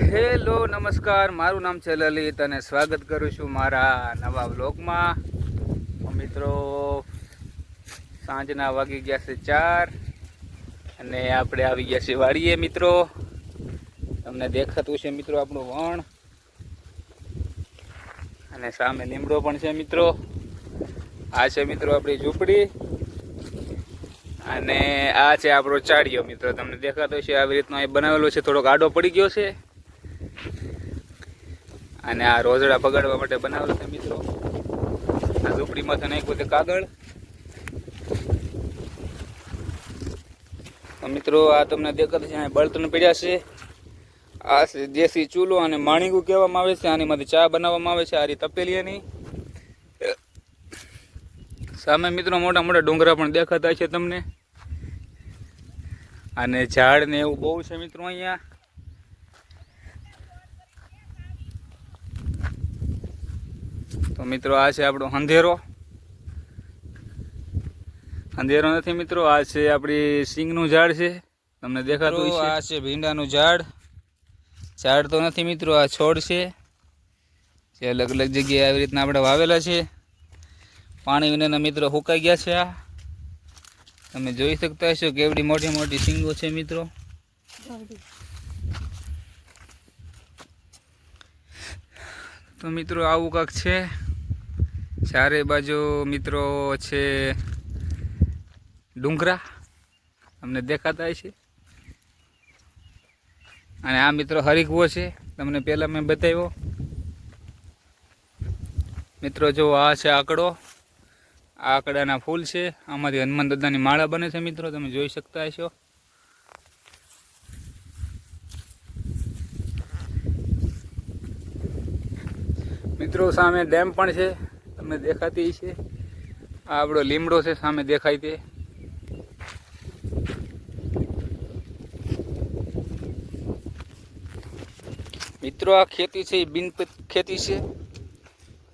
Hello, નમસ્કાર. મારું નામ છે લલિત અને સ્વાગત કરું છું મારા નવા બ્લોગમાં મિત્રો, સાંજના વાગી ગયા છે ચાર અને આપણે આવી ગયા છે વાડીએ, મિત્રો. તમને દેખાતું છે મિત્રો, આપણું વણ. અને સામે લીમડો પણ છે, મિત્રો. આ છે, મિત્રો, આપણી ઝૂંપડી. અને આ છે આપણો ચાડિયો મિત્રો. તમને દેખાતો છે આવી રીતનો અહીં બનાવેલો છે. થોડોક આડો પડી ગયો છે. અને આ રોજડા બગાડવા માટે બનાવેલો છે મિત્રો. આ ઝૂંપડીમાં નાખ્યું છે કાગળ. તો મિત્રો, આ તમને દેખાતો છે અહીં બળતણ પડ્યા છે. આ છે દેશી ચૂલો અને માણીગું કહેવામાં આવે છે. આનીમાંથી ચા બનાવવામાં આવે છે. આ રીતે તપેલી એની. સામે મિત્રો, મોટા મોટા ડુંગરા પણ દેખાતા છે તમને. અને ઝાડ ને એવું બહુ છે મિત્રો અહીંયા. તો મિત્રો આ છે આપણો અંધેરો અંધેરો નથી મિત્રો આ છે આપણી સિંગનું ઝાડ છે. તમને દેખાતું આ છે ભીંડાનું ઝાડ. ઝાડ તો નથી મિત્રો આ છોડ છે. જે અલગ અલગ જગ્યાએ આવી રીતના આપણે વાવેલા છે. પાણી વિનાના મિત્રો સુકાઈ ગયા છે આ. તમે જોઈ શકતા હશો કેવડી મોટી મોટી સિંગો છે મિત્રો. તો મિત્રો આવું કાંક છે. ચારે બાજુ મિત્રો છે ડુંગરા. અમને દેખાતા છે અને આ મિત્રો હરીકવો છે. તમને પહેલાં મેં બતાવ્યો. મિત્રો જો આ છે આંકડો. આ આંકડાના ફૂલ છે. આમાંથી હનુમાન દાદાની માળા બને છે મિત્રો. તમે જોઈ શકતા હશો. મિત્રો સામે ડેમ પણ છે. તમને દેખાતી છે. આ આપણો લીમડો છે, સામે દેખાય તે મિત્રો, આ ખેતી છે, એ બિન ખેતી છે.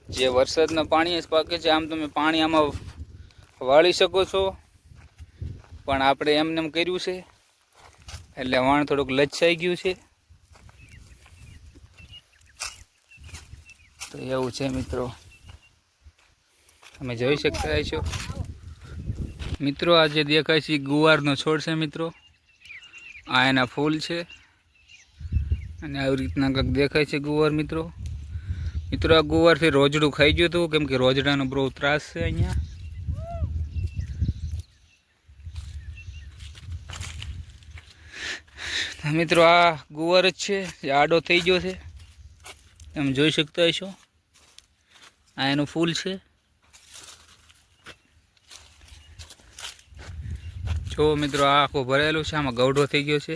જે વરસાદના પાણી જ પાકે છે, આમ તમે પાણી આમાં વાળી શકો છો. પણ આપણે એમને એમ કર્યું છે, એટલે વાણ થોડુંક લચ્છાઈ ગયું છે. તો એવું છે, મિત્રો. તમે જોઈ શકતા છો મિત્રો, આ જે દેખાય છે ગુવારનો છોડ છે મિત્રો. આ એના ફૂલ છે. અને આવી રીતના કંઈક દેખાય છે ગુવાર, મિત્રો. મિત્રો, આ ગુવારથી રોજડું ખાઈ ગયું હતું, કેમ કે રોજડાનો બહુ ત્રાસ છે અહીંયા. મિત્રો, આ ગુવાર જ છે જે આડો થઈ ગયો છે. તમે જોઈ શકતા હશો. આ એનું ફૂલ છે. જો મિત્રો, આ આખો ભરેલું છે, આમાં ગૌઢો થઈ ગયો છે.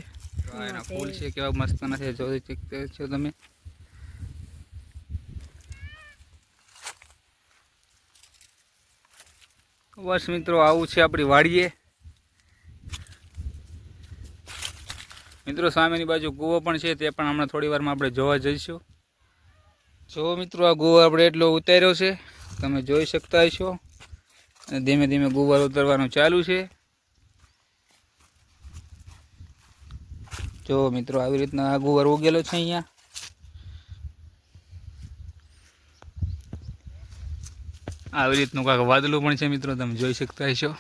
એના ફૂલ છે, કેવા મસ્ત નથી જોઈ શકતા છો તમે. બસ મિત્રો, આવું છે આપણી વાડીએ. મિત્રો, સામેની બાજુ કૂવો પણ છે, તે પણ હમણાં થોડી વારમાં આપણે જોવા જઈશું. જો મિત્રો, આ ગુવાર આપણે એટલો ઉતાર્યો છે, તમે જોઈ શકતા હશો. અને ધીમે ધીમે ગુવાર ઉતરવાનું ચાલુ છે. જો મિત્રો આવી રીતના આ ગુવાર ઉગેલો છે અહીંયા. આવી રીતનું કાંક વાદળું પણ છે મિત્રો, તમે જોઈ શકતા હશો.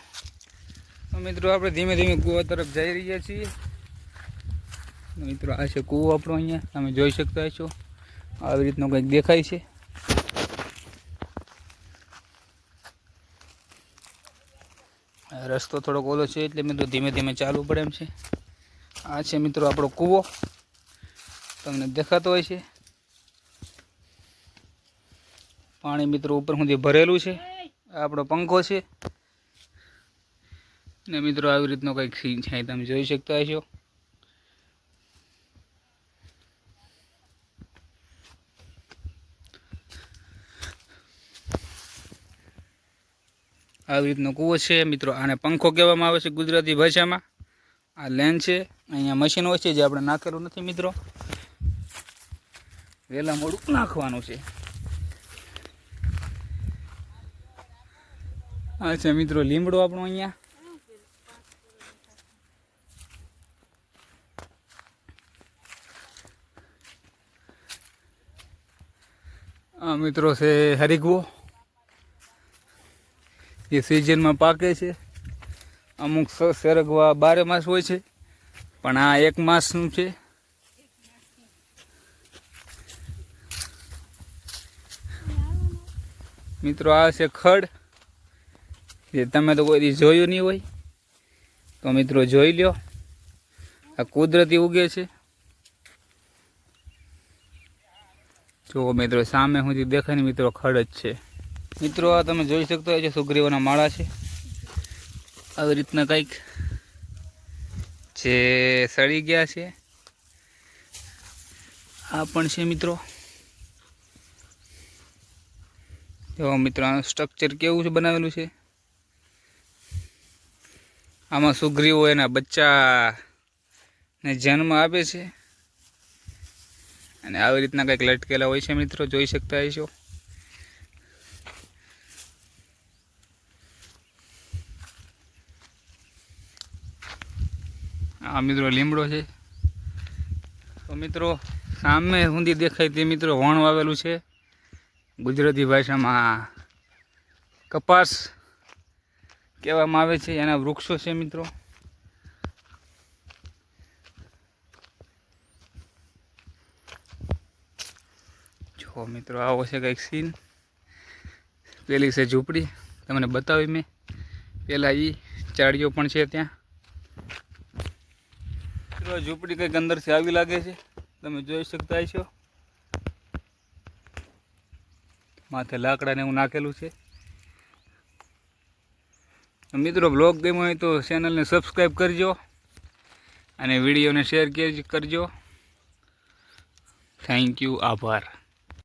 મિત્રો, આપણે ધીમે ધીમે કૂવા તરફ જઈ રહ્યા છીએ. મિત્રો, આ છે કૂવો આપણો અહીંયા, તમે જોઈ શકતા હશો. આવી રીતનું કંઈક દેખાય છે. રસ્તો થોડોક ઓલો છે, એટલે મિત્રો ધીમે ધીમે ચાલવું પડે એમ છે. આ છે મિત્રો આપણો કૂવો. તમને દેખાતો હોય છે. પાણી મિત્રો ઉપર સુધી ભરેલું છે આપણો પંખો છે. ને મિત્રો આવી રીતનો કંઈક સીન છે તમે જોઈ શકતા હશો. આવી રીતનો કૂવો છે, મિત્રો. આને પંખો કહેવામાં આવે છે ગુજરાતી ભાષામાં. આ લેન છે. અહીંયા મશીન હોય છે જે આપણે નાખેલું નથી મિત્રો. વહેલા મોડું નાખવાનું છે. આ છે મિત્રો લીમડો આપણો અહીંયા. આ મિત્રો છે હરિગવો. એ સિઝનમાં પાકે છે. અમુક સરગવા બારે માસ હોય છે. પણ આ એક માસનું છે. મિત્રો, આ છે ખડ. જે તમે તો કોઈ જોયું નહીં હોય. તો મિત્રો, જોઈ લ્યો. આ કુદરતી ઉગે છે. જુઓ મિત્રો, સામે સુધી દેખાય ને મિત્રો, ખડ જ છે. મિત્રો, આ તમે જોઈ શકતા હોય છે, સુગ્રીવના માળા છે. આવી રીતના કંઈક જે સડી ગયા છે. આ પણ છે મિત્રો. જો મિત્રો, આનું સ્ટ્રક્ચર કેવું છે બનાવેલું છે? આમાં સુગ્રીવો એના બચ્ચાને જન્મ આપે છે. અને આવી રીતના કંઈક લટકેલા હોય છે મિત્રો, જોઈ શકતા હશો. આ મિત્રો લીમડો છે. તો મિત્રો, સામે સુધી દેખાય તે મિત્રો વણ વાવેલું છે. ગુજરાતી ભાષામાં કપાસ કહેવામાં આવે છે. એના વૃક્ષો છે મિત્રો. જો મિત્રો, આવો છે કંઈક સીન પેલી છે ઝૂંપડી. તમને બતાવી મેં. પહેલાં એ ચાળીઓ પણ છે ત્યાં. આ ઝૂંપડી કંઈક અંદરથી આવી લાગે છે, તમે જોઈ શકતા છો માથે લાકડાને એવું નાખેલું છે. મિત્રો બ્લોગ ગમ્યો હોય તો ચેનલને સબસ્ક્રાઈબ કરજો અને વિડીયોને શેર કરજો. થેન્ક યુ આભાર.